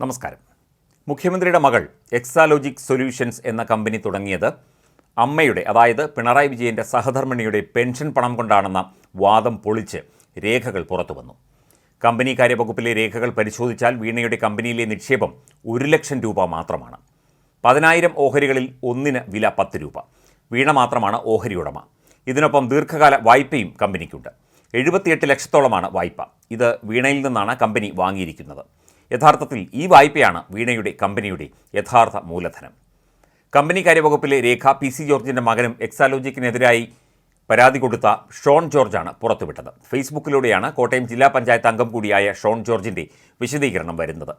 നമസ്കാരം. മുഖ്യമന്ത്രിയുടെ മകൾ എക്സാലോജിക് സൊല്യൂഷൻസ് എന്ന കമ്പനി തുടങ്ങിയത് അമ്മയുടെ അതായത് പിണറായി വിജയന്റെ സഹധർമ്മിണിയുടെ പെൻഷൻ പണം കൊണ്ടാണെന്ന വാദം പൊളിച്ച് രേഖകൾ പുറത്തു വന്നു കമ്പനി കാര്യവകുപ്പിലെ രേഖകൾ പരിശോധിച്ചാൽ വീണയുടെ കമ്പനിയിലെ നിക്ഷേപം ഒരു ലക്ഷം രൂപ മാത്രമാണ്. പതിനായിരം ഓഹരികളിൽ ഒന്നിന് വില പത്ത് രൂപ. വീണ മാത്രമാണ് ഓഹരി ഉടമ. ഇതിനൊപ്പം ദീർഘകാല വായ്പയും കമ്പനിക്കുണ്ട്. എഴുപത്തിയെട്ട് ലക്ഷത്തോളമാണ് വായ്പ. ഇത് വീണയിൽ നിന്നാണ് കമ്പനി വാങ്ങിയിരിക്കുന്നത്. യഥാർത്ഥത്തിൽ ഈ വായ്പയാണ് വീണയുടെ കമ്പനിയുടെ യഥാർത്ഥ മൂലധനം. കമ്പനി കാര്യവകുപ്പിലെ രേഖ പി സി ജോർജിന്റെ മകനും എക്സാലോജിക്കിനെതിരായി പരാതി കൊടുത്ത ഷോൺ ജോർജാണ് പുറത്തുവിട്ടത്. ഫേസ്ബുക്കിലൂടെയാണ് കോട്ടയം ജില്ലാ പഞ്ചായത്ത് അംഗം കൂടിയായ ഷോൺ ജോർജിന്റെ വിശദീകരണം വരുന്നത്.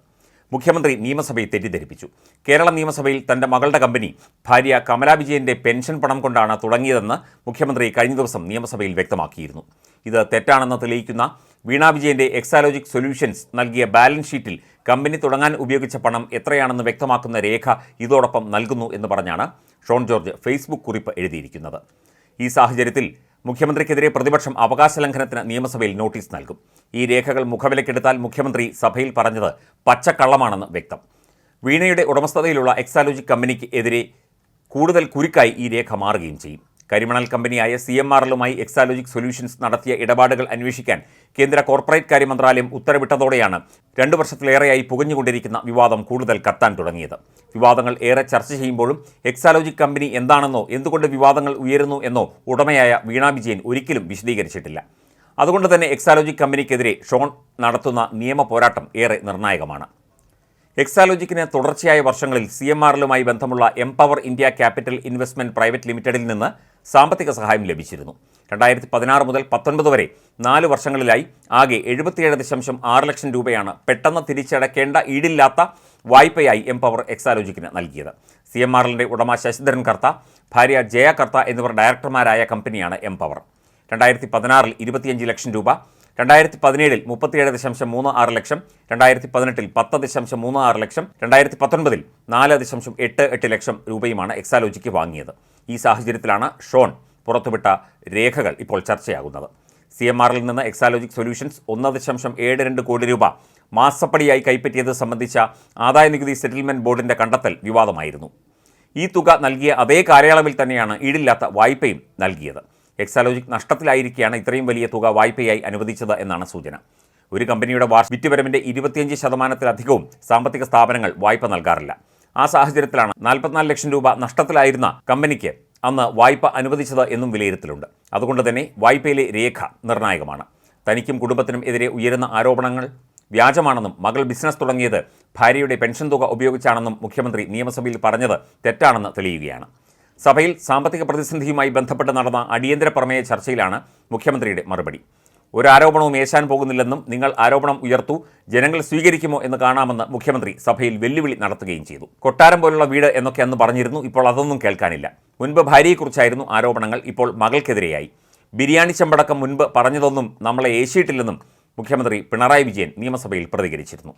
മുഖ്യമന്ത്രി നിയമസഭയെ തെറ്റിദ്ധരിപ്പിച്ചു. കേരള നിയമസഭയിൽ തന്റെ മകളുടെ കമ്പനി ഭാര്യ കമലാ വിജയന്റെ പെൻഷൻ പണം കൊണ്ടാണ് തുടങ്ങിയതെന്ന് മുഖ്യമന്ത്രി കഴിഞ്ഞ ദിവസം നിയമസഭയിൽ വ്യക്തമാക്കിയിരുന്നു. ഇത് തെറ്റാണെന്ന് തെളിയിക്കുന്ന വീണ വിജയന്റെ എക്സാലോജിക് സൊല്യൂഷൻസ് നൽകിയ ബാലൻസ് ഷീറ്റിൽ കമ്പനി തുടങ്ങാൻ ഉപയോഗിച്ച പണം എത്രയാണെന്ന് വ്യക്തമാക്കുന്ന രേഖ ഇതോടൊപ്പം നൽകുന്നു എന്ന് പറഞ്ഞാണ് ഷോൺ ജോർജ് ഫേസ്ബുക്ക് കുറിപ്പ് എഴുതിയിരിക്കുന്നത്. ഈ സാഹചര്യത്തിൽ മുഖ്യമന്ത്രിക്കെതിരെ പ്രതിപക്ഷം അവകാശ ലംഘനത്തിന് നിയമസഭയിൽ നോട്ടീസ് നൽകും. ഈ രേഖകൾ മുഖവിലക്കെടുത്താൽ മുഖ്യമന്ത്രി സഭയിൽ പറഞ്ഞത് പച്ചക്കള്ളമാണെന്ന് വ്യക്തം. വീണയുടെ ഉടമസ്ഥതയിലുള്ള എക്സാലോജിക് കമ്പനിക്ക് എതിരെ കൂടുതൽ കുരുക്കായി ഈ രേഖ മാറുകയും ചെയ്യും. കരിമണൽ കമ്പനിയായ സി എം ആർ എല്ലുമായി എക്സാലോജിക് സൊല്യൂഷൻസ് നടത്തിയ ഇടപാടുകൾ അന്വേഷിക്കാൻ കേന്ദ്ര കോർപ്പറേറ്റ് കാര്യ മന്ത്രാലയം ഉത്തരവിട്ടതോടെയാണ് രണ്ടു വർഷത്തിലേറെയായി പുകഞ്ഞുകൊണ്ടിരിക്കുന്ന വിവാദം കൂടുതൽ കത്താൻ തുടങ്ങിയത്. വിവാദങ്ങൾ ഏറെ ചർച്ച ചെയ്യുമ്പോഴും എക്സാലോജിക് കമ്പനി എന്താണെന്നോ എന്തുകൊണ്ട് വിവാദങ്ങൾ ഉയരുന്നു എന്നോ ഉടമയായ വീണ വിജയൻ ഒരിക്കലും വിശദീകരിച്ചിട്ടില്ല. അതുകൊണ്ട് തന്നെ എക്സാലോജിക് കമ്പനിക്കെതിരെ ഷോൺ നടത്തുന്ന നിയമ പോരാട്ടം ഏറെ നിർണായകമാണ്. എക്സാലോജിക്കിന് തുടർച്ചയായ വർഷങ്ങളിൽ സി എം ആറിലുമായി ബന്ധമുള്ള Empower India Capital Investment Private ലിമിറ്റഡിൽ നിന്ന് സാമ്പത്തിക സഹായം ലഭിച്ചിരുന്നു. രണ്ടായിരത്തി പതിനാറ് മുതൽ പത്തൊൻപത് വരെ നാല് വർഷങ്ങളിലായി ആകെ എഴുപത്തിയേഴ് ദശാംശം ആറ് ലക്ഷം രൂപയാണ് പെട്ടെന്ന് തിരിച്ചടയ്ക്കേണ്ട ഈടില്ലാത്ത വായ്പയായി എംപവർ എക്സാലോജിക്കിന് നൽകിയത്. സി എം ആറിന്റെ ഉടമ ശശിധരൻ കർത്ത ഭാര്യ ജയ കർത്ത എന്നിവർ ഡയറക്ടർമാരായ കമ്പനിയാണ് എംപവർ. രണ്ടായിരത്തി പതിനാറിൽ ഇരുപത്തിയഞ്ച് ലക്ഷം രൂപ രണ്ടായിരത്തി പതിനേഴിൽ മുപ്പത്തിയേഴ് ദശാംശം മൂന്ന് ആറ് ലക്ഷം രണ്ടായിരത്തി പതിനെട്ടിൽ പത്ത് ദശാംശം മൂന്ന് ആറ് ലക്ഷം രണ്ടായിരത്തി പത്തൊൻപതിൽ നാല് ദശാംശം എട്ട് എട്ട് ലക്ഷം രൂപയുമാണ് എക്സാലോജിക്ക് വാങ്ങിയത്. ഈ സാഹചര്യത്തിലാണ് ഷോൺ പുറത്തുവിട്ട രേഖകൾ ഇപ്പോൾ ചർച്ചയാകുന്നത്. സി എം ആറിൽ നിന്ന് എക്സാലോജിക് സൊല്യൂഷൻസ് ഒന്ന് ദശാംശം ഏഴ് രണ്ട് കോടി രൂപ മാസപ്പടിയായി കൈപ്പറ്റിയത് സംബന്ധിച്ച ആദായനികുതി സെറ്റിൽമെന്റ് ബോർഡിന്റെ കണ്ടെത്തൽ വിവാദമായിരുന്നു. ഈ തുക നൽകിയ അതേ കാലയളവിൽ തന്നെയാണ് ഈടില്ലാത്ത വായ്പയും നൽകിയത്. എക്സാലോജിക് നഷ്ടത്തിലായിരിക്കെയാണ് ഇത്രയും വലിയ തുക വായ്പയായി അനുവദിച്ചത് എന്നാണ് സൂചന. ഒരു കമ്പനിയുടെ വാർഷിക വിറ്റുവരവിന്റെ ഇരുപത്തിയഞ്ച് ശതമാനത്തിലധികവും സാമ്പത്തിക സ്ഥാപനങ്ങൾ വായ്പ നൽകാറില്ല. ആ സാഹചര്യത്തിലാണ് നാൽപ്പത്തിനാല് ലക്ഷം രൂപ നഷ്ടത്തിലായിരുന്ന കമ്പനിക്ക് അന്ന് വായ്പ അനുവദിച്ചത് എന്നും വിലയിരുത്തലുണ്ട്. അതുകൊണ്ട് തന്നെ വായ്പയിലെ രേഖ നിർണായകമാണ്. തനിക്കും കുടുംബത്തിനും എതിരെ ഉയരുന്ന ആരോപണങ്ങൾ വ്യാജമാണെന്നും മകൾ ബിസിനസ് തുടങ്ങിയത് ഭാര്യയുടെ പെൻഷൻ തുക ഉപയോഗിച്ചാണെന്നും മുഖ്യമന്ത്രി നിയമസഭയിൽ പറഞ്ഞത് തെറ്റാണെന്ന് തെളിയുകയാണ്. സഭയിൽ സാമ്പത്തിക പ്രതിസന്ധിയുമായി ബന്ധപ്പെട്ട് നടന്ന അടിയന്തര പ്രമേയ ചർച്ചയിലാണ് മുഖ്യമന്ത്രിയുടെ മറുപടി. ഒരു ആരോപണവും ഏശാൻ പോകുന്നില്ലെന്നും നിങ്ങൾ ആരോപണം ഉയർത്തു ജനങ്ങൾ സ്വീകരിക്കുമോ എന്ന് കാണാമെന്ന് മുഖ്യമന്ത്രി സഭയിൽ വെല്ലുവിളി നടത്തുകയും ചെയ്തു. കൊട്ടാരം പോലുള്ള വീട് എന്നൊക്കെ അന്ന് പറഞ്ഞിരുന്നു ഇപ്പോൾ അതൊന്നും കേൾക്കാനില്ല. മുൻപ് ഭാര്യയെക്കുറിച്ചായിരുന്നു ആരോപണങ്ങൾ ഇപ്പോൾ മകൾക്കെതിരെയായി. ബിരിയാണി ചെമ്പടക്കം മുൻപ് പറഞ്ഞതൊന്നും നമ്മളെ ഏശിയിട്ടില്ലെന്നും മുഖ്യമന്ത്രി പിണറായി വിജയൻ നിയമസഭയിൽ പ്രതികരിച്ചിരുന്നു.